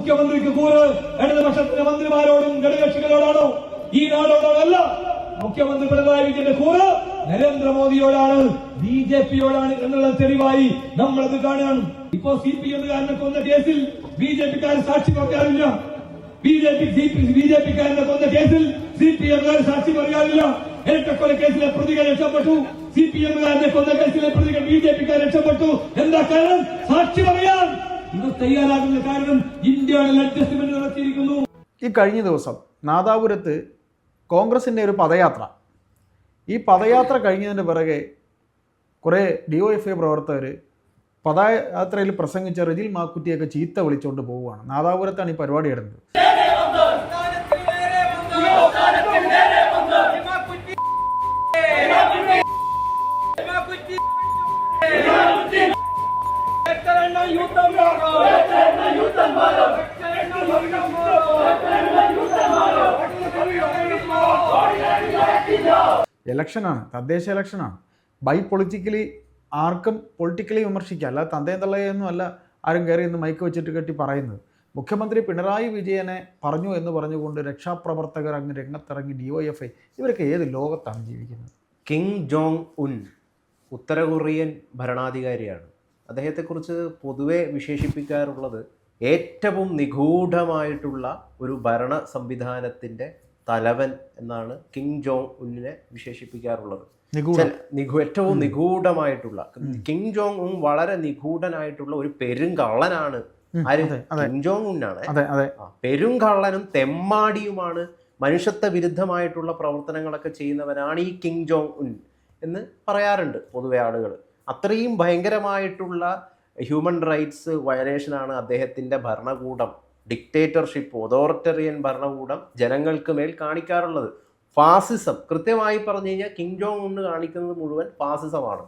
മുഖ്യമന്ത്രിക്ക് കൂറ് ഇടതുപക്ഷത്തിന്റെ മന്ത്രിമാരോടും ഘടകകക്ഷികളോടാണോ? ഈ നാടോടോടല്ല. മുഖ്യമന്ത്രി പിണറായി വിജയന്റെ കൂറ് നരേന്ദ്രമോദിയോടാണ് ബി ജെ പിയോടാണ് എന്നുള്ള തെളിവായി നമ്മളത് കാണുകയാണ് ഇപ്പോ സി പി എമ്മുകാരനെ കൊന്ന കേസിൽ ബി ജെ പിക്കാരൻ സാക്ഷി പറയാറില്ല. B J P B J പിക്കാരനെ കൊന്ന കേസിൽ സി പി എമ്മുകാർ സാക്ഷി പറയാറില്ല. ഇരട്ടക്കൊല കേസിലെ പ്രതികൾ രക്ഷപ്പെട്ടു. സി പി എമ്മുകാരനെ കൊന്ന കേസിലെ പ്രതികൾ ബി ജെ പിക്കാർ രക്ഷപ്പെട്ടു. എന്താ കാരണം? സാക്ഷി പറയാൻ. ഇത് തയ്യാറാകുന്ന കാരണം ഇന്ത്യയുടെ അഡ്ജസ്റ്റ്മെന്റ് നടത്തിയിരിക്കുന്നു. ഈ കഴിഞ്ഞ ദിവസം നാദാപുരത്ത് കോൺഗ്രസിന്റെ ഒരു പദയാത്ര. ഈ പദയാത്ര കഴിഞ്ഞതിന് പിറകെ കുറേ ഡി ഒ എഫ് ഐ പ്രവർത്തകർ പദയാത്രയിൽ പ്രസംഗിച്ച റജിൽ മാക്കുറ്റിയൊക്കെ ചീത്ത വിളിച്ചുകൊണ്ട് പോവുകയാണ്. നാദാപുരത്താണ് ഈ പരിപാടി ഇടുന്നത് ഇലക്ഷനാണ് തദ്ദേശ ഇലക്ഷനാണ് ബൈ പൊളിറ്റിക്കലി ആർക്കും പൊളിറ്റിക്കലി വിമർശിക്കുക അല്ല തന്തയും തള്ളയൊന്നും അല്ല ആരും കയറി ഇന്ന് മൈക്ക് വെച്ചിട്ട് കെട്ടി പറയുന്നത്. മുഖ്യമന്ത്രി പിണറായി വിജയനെ പറഞ്ഞു എന്ന് പറഞ്ഞുകൊണ്ട് രക്ഷാപ്രവർത്തകർ അങ്ങ് രംഗത്തിറങ്ങി ഡി ഒ എഫ് ഐ ഇവരൊക്കെ ഏത് ലോകത്താണ് ജീവിക്കുന്നത്? കിങ് ജോങ് ഉൻ ഉത്തര കൊറിയൻ ഭരണാധികാരിയാണ്. അദ്ദേഹത്തെക്കുറിച്ച് പൊതുവെ വിശേഷിപ്പിക്കാറുള്ളത് ഏറ്റവും നിഗൂഢമായിട്ടുള്ള ഒരു ഭരണ സംവിധാനത്തിന്റെ തലവൻ എന്നാണ് കിങ് ജോങ് ഉന്നിനെ വിശേഷിപ്പിക്കാറുള്ളത്. നിഗൂ ഏറ്റവും നിഗൂഢമായിട്ടുള്ള കിങ് ജോങ് ഉം വളരെ നിഗൂഢനായിട്ടുള്ള ഒരു പെരുങ്കള്ളനാണ്. King Jong ഉന്നാണ്. പെരുങ്കള്ളനും തെമ്മാടിയുമാണ് മനുഷ്യത്വ വിരുദ്ധമായിട്ടുള്ള പ്രവർത്തനങ്ങളൊക്കെ ചെയ്യുന്നവനാണ് ഈ കിങ് ജോങ് ഉൻ എന്ന് പറയാറുണ്ട് പൊതുവെ ആളുകൾ അത്രയും ഭയങ്കരമായിട്ടുള്ള ഹ്യൂമൻ റൈറ്റ്സ് വയലേഷനാണ് അദ്ദേഹത്തിന്റെ ഭരണകൂടം. ഡിക്റ്റേറ്റർഷിപ്പ് ഒതോറിറ്റേറിയൻ ഭരണകൂടം ജനങ്ങൾക്ക് മേൽ കാണിക്കാറുള്ളത്. ഫാസിസം. കൃത്യമായി പറഞ്ഞു കഴിഞ്ഞാൽ കിങ് ജോങ് ഉണ്ണ് കാണിക്കുന്നത് മുഴുവൻ ഫാസിസമാണ്.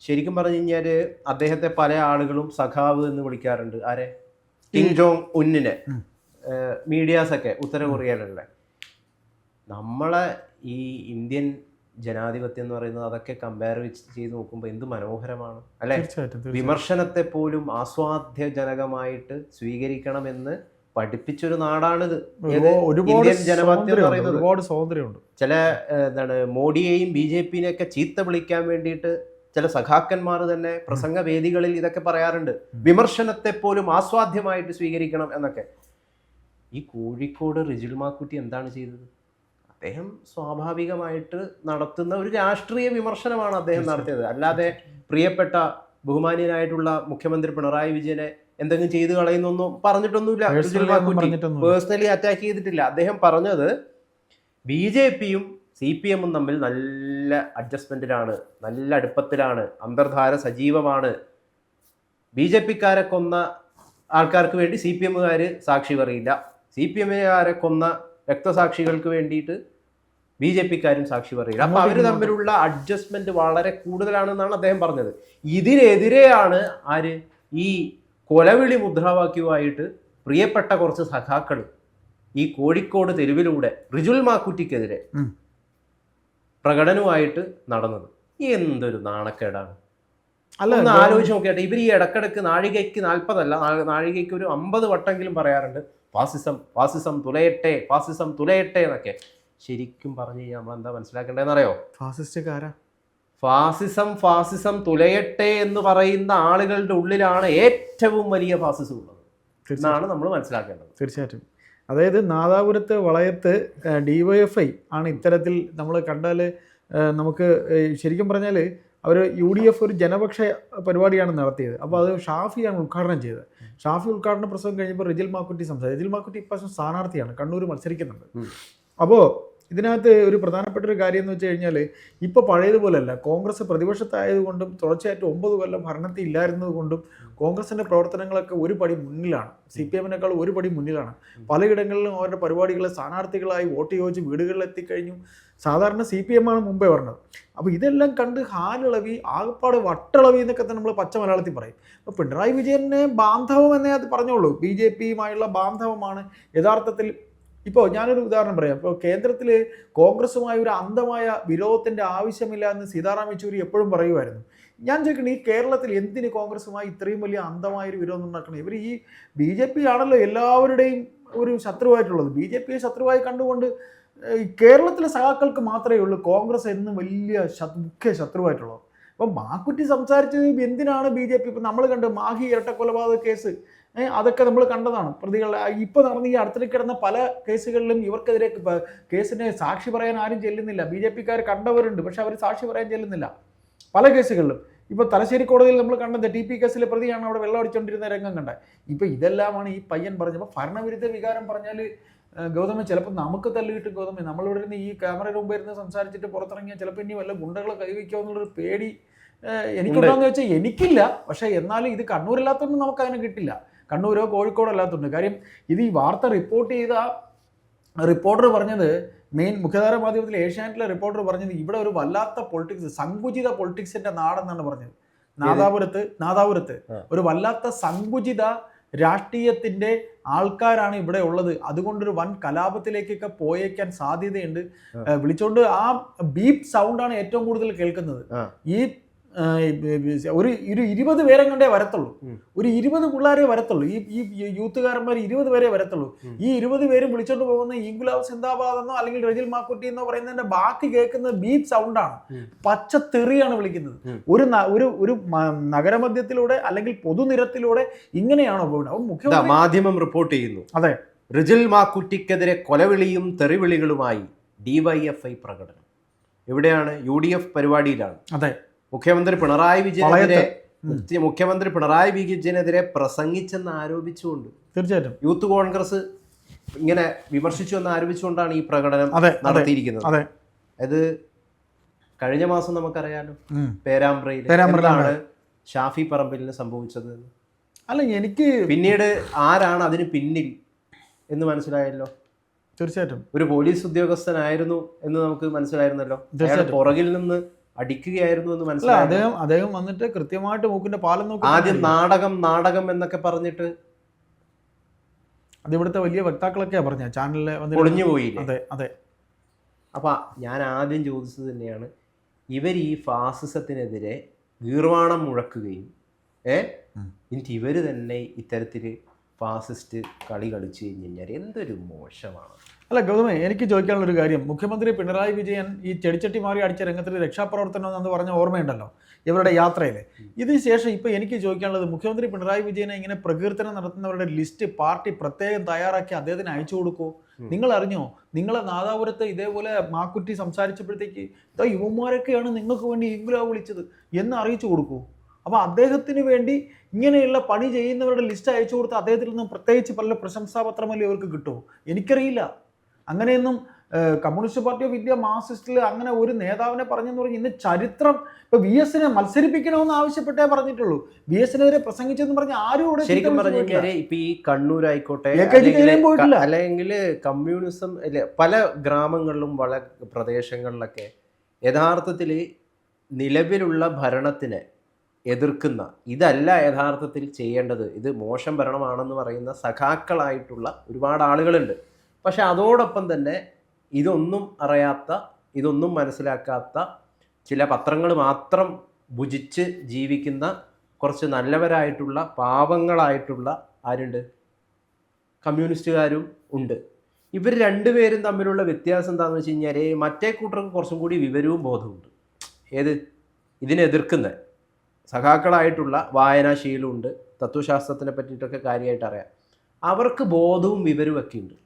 ശരിക്കും പറഞ്ഞു കഴിഞ്ഞാൽ അദ്ദേഹത്തെ പല ആളുകളും സഖാവ് എന്ന് വിളിക്കാറുണ്ട്. ആരെ? കിങ് ജോങ് ഉന്നിനെ മീഡിയാസൊക്കെ ഉത്തര കൊറിയയിലുള്ള നമ്മളെ ഈ ഇന്ത്യൻ ജനാധിപത്യം എന്ന് പറയുന്നത് അതൊക്കെ കമ്പയർ ചെയ്ത് നോക്കുമ്പോൾ എന്ത് മനോഹരമാണ്. അല്ലെ. വിമർശനത്തെ പോലും ആസ്വാദ്യജനകമായിട്ട് സ്വീകരിക്കണമെന്ന് പഠിപ്പിച്ചൊരു നാടാണിത്. ഇന്ത്യൻ സ്വാതന്ത്ര്യമുണ്ട് ഒരുപാട് സ്വാതന്ത്ര്യമുണ്ട്. ചില എന്താണ് മോഡിയെയും ബി ജെ പിനെ ഒക്കെ ചീത്ത വിളിക്കാൻ വേണ്ടിയിട്ട് ചില സഖാക്കന്മാർ തന്നെ പ്രസംഗ വേദികളിൽ ഇതൊക്കെ പറയാറുണ്ട്. വിമർശനത്തെ പോലും ആസ്വാദ്യമായിട്ട് സ്വീകരിക്കണം എന്നൊക്കെ. ഈ കോഴിക്കോട് റിജിൽ മാക്കുട്ടി എന്താണ് ചെയ്തത്? അദ്ദേഹം സ്വാഭാവികമായിട്ട് നടത്തുന്ന ഒരു രാഷ്ട്രീയ വിമർശനമാണ് അദ്ദേഹം നടത്തിയത്. അല്ലാതെ പ്രിയപ്പെട്ട ബഹുമാനീയനായിട്ടുള്ള മുഖ്യമന്ത്രി പിണറായി വിജയനെ എന്തെങ്കിലും ചെയ്തു കളയുന്നൊന്നും പറഞ്ഞിട്ടൊന്നുമില്ല. പേഴ്സണലി അറ്റാക്ക് ചെയ്തിട്ടില്ല. അദ്ദേഹം പറഞ്ഞത് ബി ജെ പിയും സി പി എമ്മും തമ്മിൽ നല്ല അഡ്ജസ്റ്റ്മെന്റിലാണ് നല്ല അടുപ്പത്തിലാണ് അന്തർധാര സജീവമാണ്. ബി ജെ പിക്കാരെ കൊന്ന ആൾക്കാർക്ക് വേണ്ടി സി പി എമ്മുകാർ സാക്ഷി പറയില്ല. സി പി എമ്മുകാരെ കൊന്ന രക്തസാക്ഷികൾക്ക് വേണ്ടിയിട്ട് ബി ജെ പിക്കാരും സാക്ഷി പറയില്ല. അപ്പൊ അവർ തമ്മിലുള്ള അഡ്ജസ്റ്റ്മെന്റ് വളരെ കൂടുതലാണെന്നാണ് അദ്ദേഹം പറഞ്ഞത്. ഇതിനെതിരെയാണ് ആര് ഈ കൊലവിളി മുദ്രാവാക്യവുമായിട്ട് പ്രിയപ്പെട്ട കുറച്ച് സഖാക്കൾ ഈ കോഴിക്കോട് തെരുവിലൂടെ റിജുൽ മാക്കുറ്റിക്കെതിരെ. പ്രകടനവുമായിട്ട് നടന്നത്. എന്തൊരു നാണക്കേടാണ്. അല്ല ഒന്ന് ആലോചിച്ച് നോക്കിയാട്ടെ. ഇവർ ഈ ഇടക്കിടക്ക് നാഴികയ്ക്ക് നാൽപ്പതല്ല നാഴികയ്ക്ക് ഒരു അമ്പത് വട്ടമെങ്കിലും പറയാറുണ്ട്. ഫാസിസം ഫാസിസം തുലയട്ടെ ഫാസിസം തുലയട്ടെ എന്നൊക്കെ ശരിക്കും പറഞ്ഞു കഴിഞ്ഞാൽ നമ്മൾ എന്താ മനസ്സിലാക്കേണ്ടതെന്ന് അറിയോ ഫാസിസ്റ്റ്കാരാ ഫാസിസം ഫാസിസം തുലയട്ടെ എന്ന് പറയുന്ന ആളുകളുടെ ഉള്ളിലാണ് ഏറ്റവും വലിയ ഫാസിസം ഉള്ളത്. എന്നാണ് നമ്മൾ മനസ്സിലാക്കേണ്ടത്. തീർച്ചയായിട്ടും. അതായത് നാദാപുരത്ത് വളയത്ത് ഡിവൈഎഫ്ഐ ആണ് ഇത്തരത്തിൽ നമ്മൾ കണ്ടാൽ നമുക്ക് ശരിക്കും പറഞ്ഞാൽ അവർ യു ഡി എഫ് ഒരു ജനപക്ഷ പരിപാടിയാണ് നടത്തിയത്. അപ്പോൾ അത് ഷാഫിയാണ് ഉദ്ഘാടനം ചെയ്തത്. ഷാഫി ഉദ്ഘാടന പ്രസംഗം കഴിഞ്ഞപ്പോൾ റിജിൽ മാക്കുറ്റി സംസാരിച്ചു. റിജിൽ മാക്കുറ്റി ഇപ്രാവശ്യം സ്ഥാനാർത്ഥിയാണ്. കണ്ണൂർ മത്സരിക്കുന്നുണ്ട്. അപ്പോൾ ഇതിനകത്ത് ഒരു പ്രധാനപ്പെട്ട ഒരു കാര്യം എന്ന് വെച്ച് കഴിഞ്ഞാൽ ഇപ്പോൾ പഴയതുപോലെയല്ല കോൺഗ്രസ് പ്രതിപക്ഷത്തായതുകൊണ്ടും തുടർച്ചയായിട്ട് ഒമ്പത് കൊല്ലം ഭരണത്തിൽ ഇല്ലായിരുന്നതുകൊണ്ടും കോൺഗ്രസിന്റെ പ്രവർത്തനങ്ങളൊക്കെ ഒരു പടി മുന്നിലാണ്. സി പി എമ്മിനേക്കാൾ ഒരു പടി മുന്നിലാണ്. പലയിടങ്ങളിലും അവരുടെ പരിപാടികളെ സ്ഥാനാർത്ഥികളായി വോട്ട് ചോദിച്ച് വീടുകളിൽ എത്തിക്കഴിഞ്ഞു സാധാരണ സി പി എം ആണ് മുമ്പേ പറഞ്ഞത്. അപ്പോൾ ഇതെല്ലാം കണ്ട് ഹാലിളവി ആകപ്പാട് വട്ടളവി എന്നൊക്കെ തന്നെ നമ്മൾ പച്ച മലയാളത്തിൽ പറയും. അപ്പോൾ പിണറായി വിജയനെ ബാന്ധവം എന്നേ അത് പറഞ്ഞോളൂ. ബി ജെ പിയുമായുള്ള ബാന്ധവമാണ്. യഥാർത്ഥത്തിൽ ഇപ്പോൾ ഞാനൊരു ഉദാഹരണം പറയാം. ഇപ്പോൾ കേന്ദ്രത്തിൽ കോൺഗ്രസുമായി ഒരു അന്ധമായ വിരോധത്തിന്റെ ആവശ്യമില്ല എന്ന് സീതാറാം യെച്ചൂരി എപ്പോഴും പറയുമായിരുന്നു. ഞാൻ ചോദിക്കണം ഈ കേരളത്തിൽ എന്തിന് കോൺഗ്രസുമായി ഇത്രയും വലിയ അന്ധമായ ഒരു വിരോധം ഉണ്ടാക്കണം ഇവർ ഈ ബി ജെ പി ആണല്ലോ എല്ലാവരുടെയും ഒരു ശത്രുവായിട്ടുള്ളത്. ബി ജെ പിയെ ശത്രുവായി കണ്ടുകൊണ്ട് കേരളത്തിലെ സഖാക്കൾക്ക് മാത്രമേ ഉള്ളൂ കോൺഗ്രസ് എന്നും വലിയ മുഖ്യ ശത്രുവായിട്ടുള്ളത്. അപ്പം മാക്കുറ്റി സംസാരിച്ചത് എന്തിനാണ് ബി ജെ പി? ഇപ്പം നമ്മൾ കണ്ട് മാഹി ഇരട്ട കൊലപാതക കേസ് അതൊക്കെ നമ്മൾ കണ്ടതാണ്. പ്രതികൾ ഇപ്പോൾ നടന്ന ഈ അടുത്തിടെ കിടന്ന പല കേസുകളിലും ഇവർക്കെതിരെ കേസിനെ സാക്ഷി പറയാൻ ആരും ചെല്ലുന്നില്ല. ബി ജെ പിക്കാർ കണ്ടവരുണ്ട് പക്ഷെ അവർ സാക്ഷി പറയാൻ ചെല്ലുന്നില്ല. പല കേസുകളിലും. ഇപ്പോൾ തലശ്ശേരി കോടതിയിൽ നമ്മൾ കണ്ടത് ടി പി കേസിലെ പ്രതിയാണ് അവിടെ വെള്ളം അടിച്ചുകൊണ്ടിരുന്ന രംഗം കണ്ടത്. ഇപ്പോൾ ഇതെല്ലാമാണ് ഈ പയ്യൻ പറഞ്ഞത്. അപ്പോൾ ഭരണവിരുദ്ധ വികാരം പറഞ്ഞാൽ ഗൗതമ ചിലപ്പോൾ നമുക്ക് തല്ല് കിട്ടും ഗൗതമ നമ്മളിവിടെ ഇരുന്ന് ഈ ക്യാമറയുടെ മുമ്പ് ഇരുന്ന് സംസാരിച്ചിട്ട് പുറത്തിറങ്ങിയാൽ ചിലപ്പോൾ ഇനി വല്ല ഗുണ്ടകളെ കൈവയ്ക്കുക എന്നുള്ളൊരു പേടി എനിക്കുണ്ടോ എനിക്കുണ്ടോയെന്ന് വെച്ചാൽ എനിക്കില്ല. പക്ഷേ എന്നാലും ഇത് കണ്ണൂരില്ലാത്തതുകൊണ്ട് നമുക്ക് അതിനെ കിട്ടില്ല. കണ്ണൂരോ കോഴിക്കോടോ അല്ലാത്തതുണ്ട് കാര്യം ഇത് ഈ വാർത്ത റിപ്പോർട്ട് ചെയ്ത റിപ്പോർട്ടർ പറഞ്ഞത് മെയിൻ മുഖ്യധാര മാധ്യമത്തിൽ ഏഷ്യാനെറ്റിലെ റിപ്പോർട്ടർ പറഞ്ഞത് ഇവിടെ ഒരു വല്ലാത്ത പൊളിറ്റിക്സ് സങ്കുചിത പൊളിറ്റിക്സിന്റെ നാടെന്നാണ് പറഞ്ഞത്. നാദാപുരത്ത് നാദാപുരത്ത് ഒരു വല്ലാത്ത സങ്കുചിത രാഷ്ട്രീയത്തിന്റെ ആൾക്കാരാണ് ഇവിടെ ഉള്ളത്. അതുകൊണ്ടൊരു വൻ കലാപത്തിലേക്കൊക്കെ പോയേക്കാൻ സാധ്യതയുണ്ട്. വിളിച്ചോണ്ട് ആ ബീപ്പ് സൗണ്ടാണ് ഏറ്റവും കൂടുതൽ കേൾക്കുന്നത്. ഈ- ഒരു ഒരു ഇരുപത് പേരും കണ്ടേ വരത്തുള്ളൂ. ഒരു ഇരുപത് പിള്ളേരെ വരത്തുള്ളൂ. ഈ ഈ യൂത്തുകാരന്മാർ ഇരുപത് പേരെ വരത്തുള്ളൂ. ഈ ഇരുപത് പേരും വിളിച്ചോണ്ട് പോകുന്ന ഇംഗുലാവ് സിന്ദാബാദ് എന്നോ അല്ലെങ്കിൽ റജിൽ മാക്കുട്ടി എന്നോ പറയുന്നതിന്റെ ബാക്കി കേൾക്കുന്ന ബീപ്പ് സൗണ്ടാണ്. പച്ച തെറിയാണ് വിളിക്കുന്നത്. ഒരു ഒരു ഒരു നഗരമധ്യത്തിലൂടെ അല്ലെങ്കിൽ പൊതുനിരത്തിലൂടെ ഇങ്ങനെയാണോ പോകുന്നത്? മുഖ്യമന്ത്രി മാധ്യമം റിപ്പോർട്ട് ചെയ്യുന്നു. അതെ. റിജിൽ മാക്കുറ്റിക്കെതിരെ കൊലവിളിയും തെറിവിളികളുമായി ഡിവൈഎഫ്ഐ പ്രകടനം. എവിടെയാണ്? യു ഡി എഫ് പരിപാടിയിലാണ്. അതെ. മുഖ്യമന്ത്രി പിണറായി വിജയനെതിരെ. മുഖ്യമന്ത്രി പിണറായി വിജയനെതിരെ പ്രസംഗിച്ചെന്ന് ആരോപിച്ചുകൊണ്ട് തീർച്ചയായിട്ടും. യൂത്ത് കോൺഗ്രസ് ഇങ്ങനെ വിമർശിച്ചു എന്ന് ആരോപിച്ചുകൊണ്ടാണ് ഈ പ്രകടനം നടത്തിയിരിക്കുന്നത്. അതെ. കഴിഞ്ഞ മാസം നമുക്കറിയാലോ. പേരാമ്പ്രയിൽ പേരാമ്പ്രയിലാണ് ഷാഫി പറമ്പിലിന് സംഭവിച്ചത് അല്ല എനിക്ക് പിന്നീട് ആരാണ് അതിന് പിന്നിൽ എന്ന് മനസ്സിലായല്ലോ? തീർച്ചയായിട്ടും. ഒരു പോലീസ് ഉദ്യോഗസ്ഥനായിരുന്നു എന്ന് നമുക്ക് മനസ്സിലായിരുന്നല്ലോ. പുറകിൽ നിന്ന് അടിക്കുകയായിരുന്നു എന്ന് മനസ്സിലായി. അദ്ദേഹം അദ്ദേഹം വന്നിട്ട് കൃത്യമായിട്ട് മൂക്കിന്റെ പാലം നോക്കി ആദ്യം നാടകം നാടകം എന്നൊക്കെ പറഞ്ഞിട്ട് അത് ഇവിടുത്തെ വലിയ വക്താക്കളൊക്കെയാ പറഞ്ഞ ചാനലിലെ വന്നിട്ട് ഒളിഞ്ഞു പോയി അതെ അതെ. അപ്പൊ ഞാൻ ആദ്യം ചോദിച്ചത് തന്നെയാണ് ഇവർ ഈ ഫാസിസത്തിനെതിരെ ഗീർവാണം മുഴക്കുകയും ഏ. എന്നിട്ട് ഇവർ തന്നെ ഇത്തരത്തിൽ ഫാസിസ്റ്റ് കളി കളിച്ചു കഴിഞ്ഞു കഴിഞ്ഞാൽ എന്തൊരു മോശമാണ്. അല്ല ഗൗതമേ എനിക്ക് ചോദിക്കാനുള്ള ഒരു കാര്യം. മുഖ്യമന്ത്രി പിണറായി വിജയൻ ഈ ചെടിച്ചട്ടി മാറി അടിച്ച രംഗത്തിൽ രക്ഷാപ്രവർത്തനം എന്ന് പറഞ്ഞ ഓർമ്മയുണ്ടല്ലോ ഇവരുടെ യാത്രയിൽ ഇതിന് ശേഷം ഇപ്പൊ എനിക്ക് ചോദിക്കാനുള്ളത് മുഖ്യമന്ത്രി പിണറായി വിജയനെ ഇങ്ങനെ പ്രകീർത്തനം നടത്തുന്നവരുടെ ലിസ്റ്റ് പാർട്ടി പ്രത്യേകം തയ്യാറാക്കി അദ്ദേഹത്തിന് അയച്ചു കൊടുക്കൂ നിങ്ങൾ അറിഞ്ഞോ നിങ്ങളെ നാദാപുരത്ത് ഇതേപോലെ മാക്കുറ്റി സംസാരിച്ചപ്പോഴത്തേക്ക് ഇതാ യുവന്മാരൊക്കെയാണ് നിങ്ങൾക്ക് വേണ്ടി ഇംഗ്ലോ വിളിച്ചത് എന്ന് അറിയിച്ചു കൊടുക്കൂ അപ്പോൾ അദ്ദേഹത്തിന് വേണ്ടി ഇങ്ങനെയുള്ള പണി ചെയ്യുന്നവരുടെ ലിസ്റ്റ് അയച്ചു കൊടുത്ത് അദ്ദേഹത്തിൽ നിന്നും പ്രത്യേകിച്ച് പല പ്രശംസാപത്രമല്ലേ ഇവർക്ക് കിട്ടുമോ എനിക്കറിയില്ല. അങ്ങനെയൊന്നും കമ്മ്യൂണിസ്റ്റ് പാർട്ടി ഓഫ് ഇന്ത്യ മാർസിസ്റ്റിൽ അങ്ങനെ ഒരു നേതാവിനെ പറഞ്ഞെന്ന് പറഞ്ഞ് ഇന്ന് ചരിത്രം ഇപ്പൊ വി എസിനെ മത്സരിപ്പിക്കണമെന്ന് ആവശ്യപ്പെട്ടേ പറഞ്ഞിട്ടുള്ളൂ വി എസിനെതിരെ പ്രസംഗിച്ചെന്ന് പറഞ്ഞ ആരും ഇവിടെ ശരിക്കും ചീത്ത പറഞ്ഞു വിളിച്ചിട്ടില്ല. ഇപ്പൊ ഈ കണ്ണൂരായിക്കോട്ടെ എ കെ ജി കയ്യിലേയും പോയിട്ടില്ല. അല്ലെങ്കിൽ കമ്മ്യൂണിസം അല്ലെ പല ഗ്രാമങ്ങളിലും വള പ്രദേശങ്ങളിലൊക്കെ യഥാർത്ഥത്തിൽ നിലവിലുള്ള ഭരണത്തിനെ എതിർക്കുന്ന ഇതല്ല യഥാർത്ഥത്തിൽ ചെയ്യേണ്ടത് ഇത് മോശം ഭരണമാണെന്ന് പറയുന്ന സഖാക്കളായിട്ടുള്ള ഒരുപാട് ആളുകളുണ്ട് പക്ഷെ അതോടൊപ്പം തന്നെ ഇതൊന്നും അറിയാത്ത ഇതൊന്നും മനസ്സിലാക്കാത്ത ചില പത്രങ്ങൾ മാത്രം ഭുജിച്ച് ജീവിക്കുന്ന കുറച്ച് നല്ലവരായിട്ടുള്ള പാവങ്ങളായിട്ടുള്ള ആരുണ്ട്? കമ്മ്യൂണിസ്റ്റുകാരും ഉണ്ട്. ഇവർ രണ്ടുപേരും തമ്മിലുള്ള വ്യത്യാസം എന്താണെന്ന് വെച്ച് കഴിഞ്ഞാൽ മറ്റേ കൂട്ടർക്ക് കുറച്ചും കൂടി വിവരവും ബോധവുമുണ്ട്. ഏത്? ഇതിനെ എതിർക്കുന്ന സഖാക്കളായിട്ടുള്ള വായനാശീലമുണ്ട് തത്വശാസ്ത്രത്തിനെ പറ്റിയിട്ടൊക്കെ കാര്യമായിട്ട് അറിയാം. അവർക്ക് ബോധവും വിവരവും ഒക്കെ ഉണ്ട്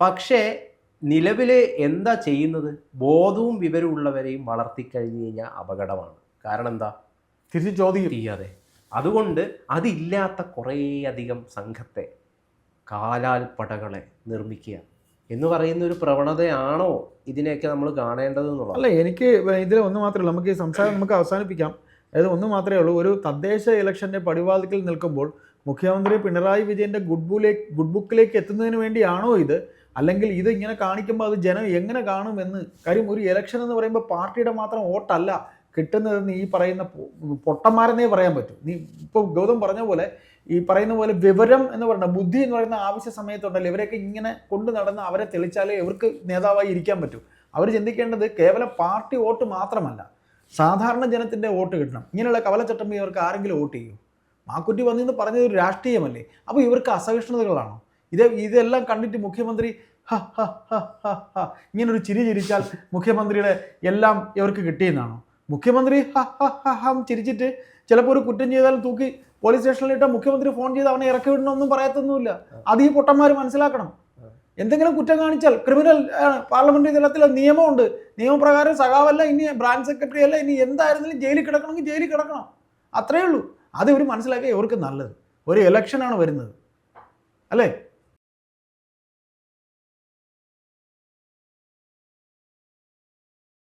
പക്ഷേ നിലവിൽ എന്താ ചെയ്യുന്നത്? ബോധവും വിവരവും ഉള്ളവരെയും വളർത്തിക്കഴിഞ്ഞു കഴിഞ്ഞാൽ അപകടമാണ്. കാരണം എന്താ? തിരിച്ച് ചോദ്യം. ചെയ്യാതെ അതുകൊണ്ട് അതില്ലാത്ത കുറേയധികം സംഘത്തെ കാലാൽപ്പടകളെ നിർമ്മിക്കുക എന്ന് പറയുന്ന ഒരു പ്രവണതയാണോ ഇതിനെയൊക്കെ നമ്മൾ കാണേണ്ടത് എന്നുള്ളത്? അല്ല എനിക്ക് ഇതിൽ ഒന്ന് മാത്രമേ ഉള്ളൂ. നമുക്ക് ഈ സംസാരം നമുക്ക് അവസാനിപ്പിക്കാം. അതായത് ഒന്ന് മാത്രമേ ഉള്ളൂ. ഒരു തദ്ദേശ ഇലക്ഷന്റെ പടിവാതിക്കൽ നിൽക്കുമ്പോൾ മുഖ്യമന്ത്രി പിണറായി വിജയന്റെ ഗുഡ് ബുക്കിലേക്ക് ഗുഡ് ബുക്കിലേക്ക് എത്തുന്നതിന് വേണ്ടിയാണോ ഇത്? അല്ലെങ്കിൽ ഇത് ഇങ്ങനെ കാണിക്കുമ്പോൾ അത് ജനം എങ്ങനെ കാണുമെന്ന്. കാര്യം ഒരു ഇലക്ഷൻ എന്ന് പറയുമ്പോൾ പാർട്ടിയുടെ മാത്രം വോട്ടല്ല കിട്ടുന്നതെന്ന് ഈ പറയുന്ന പൊട്ടന്മാരെന്നേ പറയാൻ പറ്റൂ. നീ ഇപ്പോൾ ഗൗതം പറഞ്ഞ പോലെ ഈ പറയുന്ന പോലെ വിവരം എന്ന് പറയുന്ന ബുദ്ധി എന്ന് പറയുന്ന ആവശ്യ സമയത്തുണ്ടല്ലോ ഇവരെയൊക്കെ ഇങ്ങനെ കൊണ്ടു നടന്ന് അവരെ തെളിച്ചാലേ ഇവർക്ക് നേതാവായി ഇരിക്കാൻ പറ്റൂ. അവർ ചിന്തിക്കേണ്ടത് കേവലം പാർട്ടി വോട്ട് മാത്രമല്ല സാധാരണ ജനത്തിന്റെ വോട്ട് കിട്ടണം. ഇങ്ങനെയുള്ള കവലച്ചട്ടം ഇവർക്ക് ആരെങ്കിലും വോട്ട് ചെയ്യും? മാക്കുറ്റി വന്നിന്ന് പറഞ്ഞത് ഒരു രാഷ്ട്രീയമല്ലേ? അപ്പോൾ ഇവർക്ക് അസഹിഷ്ണുതകളാണോ? ഇത് ഇതെല്ലാം കണ്ടിട്ട് മുഖ്യമന്ത്രി ഹ ഹ ഇങ്ങനൊരു ചിരി ചിരിച്ചാൽ മുഖ്യമന്ത്രിയുടെ എല്ലാം ഇവർക്ക് കിട്ടിയെന്നാണോ? മുഖ്യമന്ത്രി ഹ ചിരിച്ചിട്ട് ചിലപ്പോൾ ഒരു കുറ്റം ചെയ്താൽ തൂക്കി പോലീസ് സ്റ്റേഷനിലിട്ട് മുഖ്യമന്ത്രി ഫോൺ ചെയ്ത് അവനെ ഇറക്കി വിടണമെന്നും പറയത്തൊന്നുമില്ല. അത് ഈ പൊട്ടന്മാർ മനസ്സിലാക്കണം. എന്തെങ്കിലും കുറ്റം കാണിച്ചാൽ ക്രിമിനൽ പാർലമെന്ററി തലത്തിൽ നിയമമുണ്ട്. നിയമപ്രകാരം സഖാവല്ല ഇനി ബ്രാഞ്ച് സെക്രട്ടറി അല്ല ഇനി എന്തായിരുന്നാലും ജയിലിൽ കിടക്കണമെങ്കിൽ ജയിലിൽ കിടക്കണം. അത്രയേ ഉള്ളൂ. അത് ഇവർ മനസ്സിലാക്കിയ ഇവർക്ക് നല്ലത്. ഒരു ഇലക്ഷനാണ് വരുന്നത്. അല്ലേ?